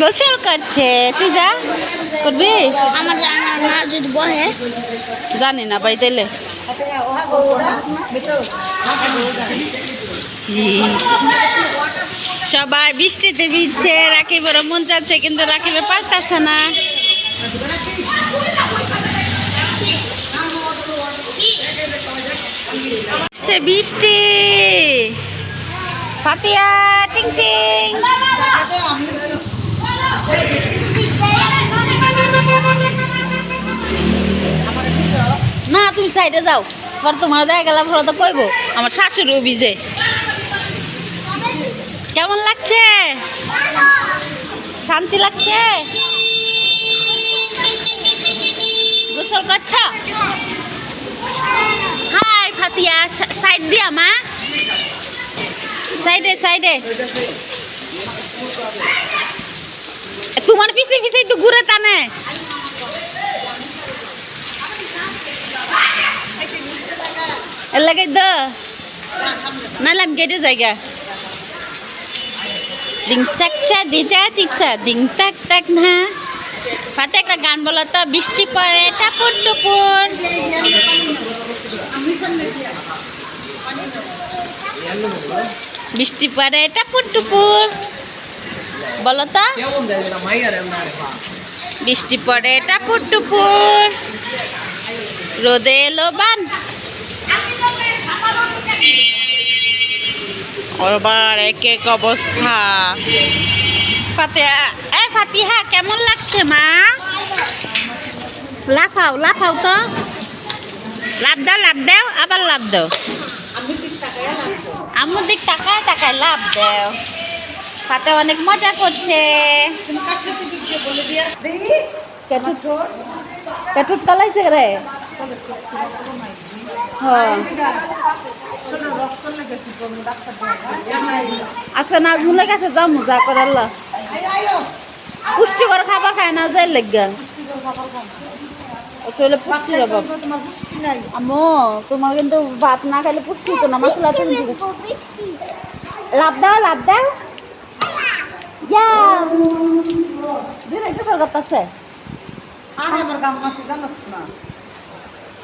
গোসল করছে। তুই যা করবি? আমার আমার মা যদি বহে। জানি না ভাই তাইলে। সবাই বৃষ্টিতে ভিজছে রাখিবের মন চাচ্ছে কিন্তু রাখিবে পারতেছে না। সে বৃষ্টি। ফাতিয়া টিং টিং। তুমি সাইডে যাও পর তোমার দেখা গেলাম পরে তো কইবো, আমার শাশুড়ি ভিজে। কেমন লাগছে? শান্তি লাগছে? গোসল করছ? হাই, ফাতিয়া সাইড দিয়া, মা। সাইডে সাইডে। তোমার পিছে পিছে একটু ঘুরে টানে। এর লাগে দ। নাহলে আমি কেটে জায়গা ডিং চাক চা দিচা চিকচা ডিং টাক টাক না। পাতে একটা গান বলো তো, বৃষ্টি পড়ে টাপুর টুপুর। বৃষ্টি পড়ে টাপুর টুপুর। বলো তো। বৃষ্টি পড়ে টাপুর টুপুর। রোদে এলো বান। ওবার এক অবস্থা। ফাতিহা এ ফাতিহা, কেমন লাগছে মা? লাফাও লাফাও তো। লাভ দাও লাভ দাও, আবার লাভ দাও। আম্মুর দিক তাকায় তাকায় লাভ দাও। ফাতে অনেক মজা করছে। কালাইছে রে। হ্যাঁ আজকে নাজমুলের কাছে যাম যা করে আল্লাহ পুষ্টিকর খাবার খায় না যাই লেগা। শরীরে পুষ্টির অভাব। আম্মু তোমার কিন্তু ভাত না খাইলে পুষ্টি হতো না মশলা তো ঠিক আছে লাভ দাও লাভ দাও। ইয়া। দিন একটু জায়গা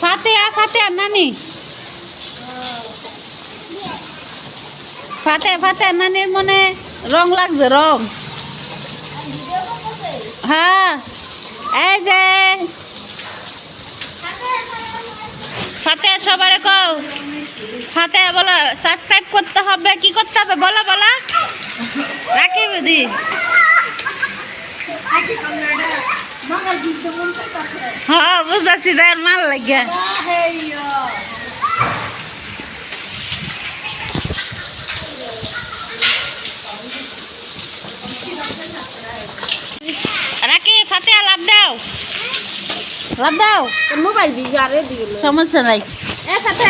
ফাতে আ ফাতে আর নানি। ফাতে ফাতে নানির মনে রং লাগছে, রং। হ্যাঁ এই যে। ফাতে সবারে কও। ফাতে বলো সাবস্ক্রাইব করতে হবে বলো বলো রাখি বুদি হ্যাঁ বুঝতেছি দেয় মাল লাগে রাখি ফাতে লাভ দাও। লাভ দাও মোবাইল সমস্যা নাই। এ ফাতে